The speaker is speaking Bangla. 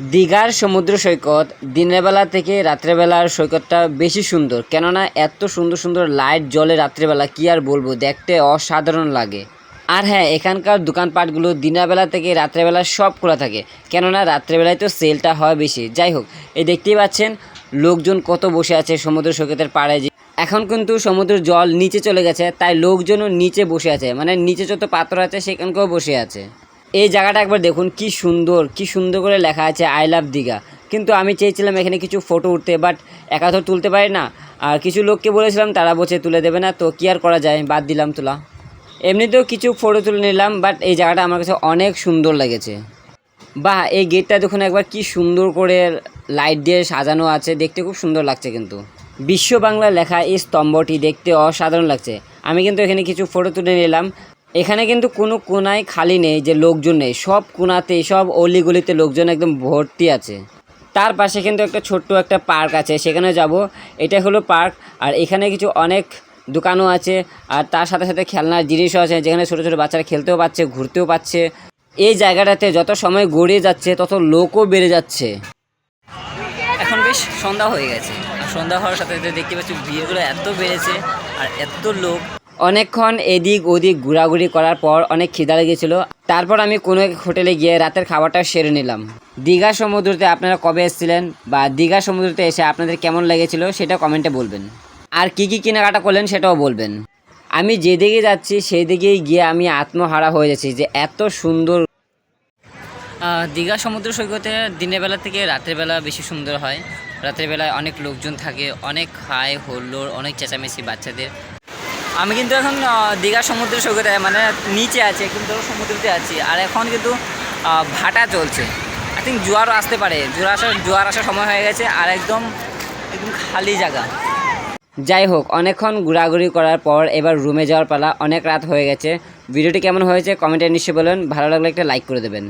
দীঘার সমুদ্র সৈকত দিনের বেলা থেকে রাত্রেবেলার সৈকতটা বেশি সুন্দর। কেননা এত সুন্দর সুন্দর লাইট জ্বলে রাত্রেবেলা কি আর বলব, দেখতে অসাধারণ লাগে। আর হ্যাঁ এখানকার দোকানপাটগুলো দিনের বেলা থেকে রাত্রেবেলা সব খোলা থাকে। কেননা রাত্রেবেলায় তো সেলটা হয় বেশি। যাই হোক, এই দেখতেই পাচ্ছেন লোকজন কত বসে আছে সমুদ্র সৈকতের পাড়ে যে এখন কিন্তু সমুদ্রের জল নিচে চলে গেছে, তাই লোকজনও নিচে বসে আছে। মানে নিচে যত পাত্র আছে, সেখানকেও বসে আছে। এই জায়গাটা একবার দেখুন, কি সুন্দর কি সুন্দর করে লেখা আছে আই লাভ দীঘা কিন্তু আমি চেয়েছিলাম এখানে কিছু ফটো উঠতে বাট একা তো তুলতে পারি না। আর কিছু লোককে বলেছিলাম, তারা বসে তুলে দেবে না, তো কি আর করা যায়? বাদ দিলাম তোলা। এমনিতেও কিছু ফটো তুলে নিলাম বাট এই জায়গাটা আমার কাছে অনেক সুন্দর লেগেছে। বাহ, এই গেটটা দেখুন একবার, কি সুন্দর করে লাইট দিয়ে সাজানো আছে, দেখতে খুব সুন্দর লাগছে কিন্তু। বিশ্ব বাংলা লেখা এই স্তম্ভটি দেখতে অসাধারণ লাগছে। আমি কিন্তু এখানে কিছু ফটো তুলে নিলাম। এখানে কিন্তু কোনো কোনায় খালি নেই যে লোকজন নেই, সব কোনাতে সব অলিগলিতে লোকজন একদম ভর্তি আছে। তার পাশে কিন্তু একটা ছোট্ট একটা পার্ক আছে, সেখানে যাব। এটা হলো পার্ক, আর এখানে কিছু অনেক দোকানও আছে, আর তার সাথে সাথে খেলনার জিনিসও আছে, যেখানে ছোটো ছোটো বাচ্চারা খেলতেও পাচ্ছে ঘুরতেও পাচ্ছে এই জায়গাটাতে যত সময় গড়িয়ে যাচ্ছে, তত লোকও বেড়ে যাচ্ছে। এখন বেশ সন্ধ্যা হয়ে গেছে সন্ধ্যা হওয়ার সাথে সাথে দেখতে পাচ্ছি ভিড়গুলো এত বেড়েছে, আর এত লোক। অনেকক্ষণ এদিক ওদিক ঘোরাঘুরি করার পর অনেক খিদা লেগেছিল। তারপর আমি কোনো এক হোটেলে গিয়ে রাতের খাবারটা সেরে নিলাম। দীঘা সমুদ্রতে আপনারা কবে এসেছিলেন বা দীঘা সমুদ্রতে এসে আপনাদের কেমন লেগেছিল সেটা কমেন্টে বলবেন। আর কি কি কেনাকাটা করলেন সেটাও বলবেন। আমি যেদিকে যাচ্ছি সেই দিকেই গিয়ে আমি আত্মহারা হয়ে যাচ্ছি যে এত সুন্দর দীঘা সমুদ্র সৈকতে দিনের বেলা থেকে রাতের বেলা বেশি সুন্দর হয়। রাতের বেলায় অনেক লোকজন থাকে, অনেক হাই হল্লোড়, অনেক চেঁচামেচি বাচ্চাদের। আমি কিন্তু এখন দীঘা সমুদ্র সৈকতে মানে নিচে আছি, একদম ধরো সমুদ্রতে আছি। আর এখন কিন্তু ভাটা চলছে। আই থিঙ্ক জোয়ারও আসতে পারে। জোয়ার আসার জোয়ার আসার সময় হয়ে গেছে, আর একদম একদম খালি জায়গা। যাই হোক, অনেকক্ষণ ঘোরাঘুরি করার পর এবার রুমে যাওয়ার পালা অনেক রাত হয়ে গেছে। ভিডিওটি কেমন হয়েছে কমেন্টে নিশ্চয়ই বলুন। ভালো লাগলে একটা লাইক করে দেবেন।